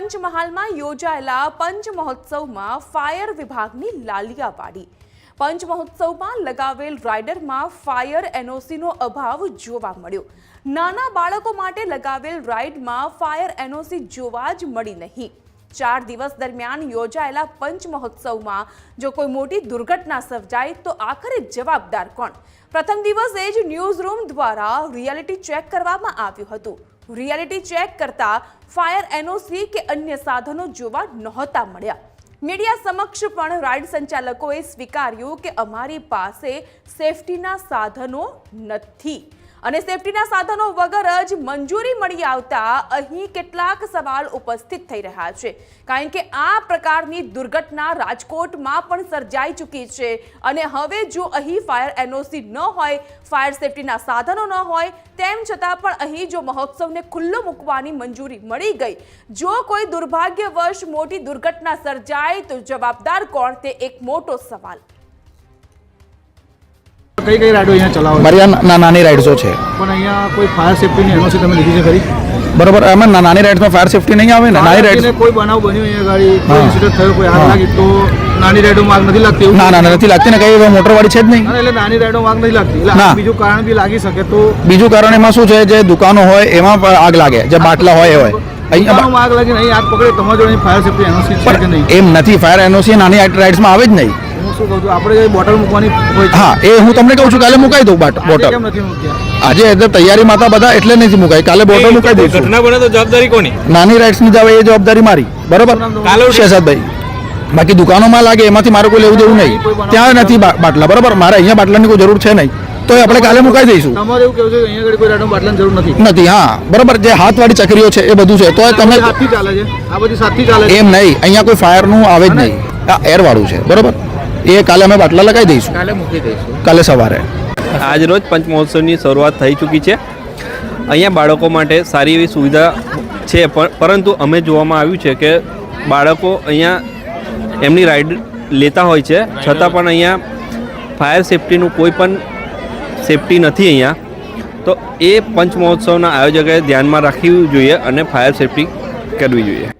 પંચમહાલમાં યોજાયેલા પંચ મહોત્સવમાં ફાયર વિભાગની લાલિયા પાડી પંચ મહોત્સવમાં લગાવેલ રાઇડરમાં ફાયર એનઓસીનો અભાવ જોવા મળ્યો. નાના બાળકો માટે લગાવેલ રાઇડમાં ફાયર એનઓસી જોવા જ મળી નહીં. ચાર દિવસ દરમિયાન યોજાયેલા પંચ મહોત્સવમાં જો કોઈ મોટી દુર્ઘટના સર્જાય તો આખરે જવાબદાર કોણ? પ્રથમ દિવસે જ ન્યૂઝ રૂમ દ્વારા રિયાલિટી ચેક કરવામાં આવ્યું હતું. રિયાલિટી ચેક કરતા ફાયર એનઓસી કે અન્ય સાધનો જોવા નહોતા મળ્યા. મીડિયા સમક્ષ પણ રાઇડ સંચાલકોએ સ્વીકાર્યું કે અમારી પાસે સેફટીના સાધનો નથી. અને સેફટીના સાધનો વગર જ મંજૂરી મળી આવતા અહીં કેટલાક સવાલ ઉપસ્થિત થઈ રહ્યા છે. કારણ કે આ પ્રકારની દુર્ઘટના રાજકોટમાં પણ સર્જાઈ ચૂકી છે. અને હવે જો અહીં ફાયર એનઓસી ન હોય, ફાયર સેફટીના સાધનો ન હોય, તેમ છતાં પણ અહીં જો મહોત્સવને ખુલ્લો મૂકવાની મંજૂરી મળી ગઈ, જો કોઈ દુર્ભાગ્યવશ મોટી દુર્ઘટના સર્જાય તો જવાબદાર કોણ તે એક મોટો સવાલ. કઈ કઈ રાઈડો અહીંયા ચલાવો મારી આ નાની રાઇડ્સો છે. પણ અહીંયા કોઈ ફાયર સેફ્ટીની એનઓસી તમે લીધી છે ખરી? બરોબર એમાં નાની રાઇડ્સમાં ફાયર સેફ્ટી નહીં આવે ને? નાની રાઇડ્સ કોઈ બનાવ બન્યો અહીંયા ગાડી? કોઈ. ઇન્સિડન્ટ થયો કોઈ આગ. લાગી? તો નાની રાઈડોમાં આગ નથી લાગતી ના ના નથી લાગતી ને કઈ મોટરવાળી છે જ નહીં. એટલે નાની રાઈડો આગ નથી લાગતી. એટલે. બીજું કારણ બી લાગી શકે તો બીજું કારણ એમાં શું છે? જે દુકાનો હોય એમાં પણ આગ લાગે. જે બાટલા હોય એ હોય. અહીંયા આગ લાગે અહીં આગ પકડે તમારો જોડે ફાયર સેફ્ટી એનઓસી છે કે નહીં? એમ નથી. ફાયર એનઓસી નાની રાઇડ્સમાં આવે જ નહીં. હું શું કહું છું? આપણે બોટલ મૂકવાની હા એ હું તમને કહું છું કાલે મુકાઈ દઉં બાટ બોટલ. કેમ નથી મૂક્યા? આજે એટલે તૈયારી માતા બધા એટલે નથી મુકાય કાલે બોટલ મુકાઈ દઈશું. ઘટના બને તો જવાબદારી કોની? નાની રાઇડ્સની ની જાવે એ જવાબદારી મારી. બરોબર? કાલે શહેજાદભાઈ બાકી દુકાનોમાં લાગે એમાંથી મારે કોઈ લેવું દેવું નહીં. ત્યાં નથી બાટલા. બરોબર? મારે અહીંયા બાટલાની કોઈ જરૂર છે નહીં. તો આપણે કાલે મુકાઈ દઈશું. તમારે એવું કેવું છે અહીંયા આગળ કોઈ રાઈડો બાટલાની જરૂર નથી? નથી હા. બરોબર? જે હાથવાળી ચકરીઓ છે એ બધું છે. તો તમે સાથી ચાલે છે. આ બધી સાથી ચાલે એમ નહીં. અહીંયા કોઈ ફાયરનું આવે જ નહીં. આ એર વાળું છે. બરોબર? એ કાલે અમે બાટલા લગાવી દઈશું. કાલે મૂકી દઈશું. કાલે સવારે. આજ રોજ પંચ મહોત્સવની શરૂઆત થઈ ચૂકી છે. અહીંયા બાળકો માટે સારી એવી સુવિધા છે પણ પરંતુ અમે જોવામાં આવ્યું છે કે બાળકો અહીંયા એમની રાઈડ લેતા હોય છે. છતાં પણ અહીંયા ફાયર સેફટીનું કોઈ પણ સેફટી નથી અહીંયા. તો એ પંચ મહોત્સવના આયોજકોએ ધ્યાનમાં રાખવી જોઈએ અને ફાયર સેફટી કરવી જોઈએ.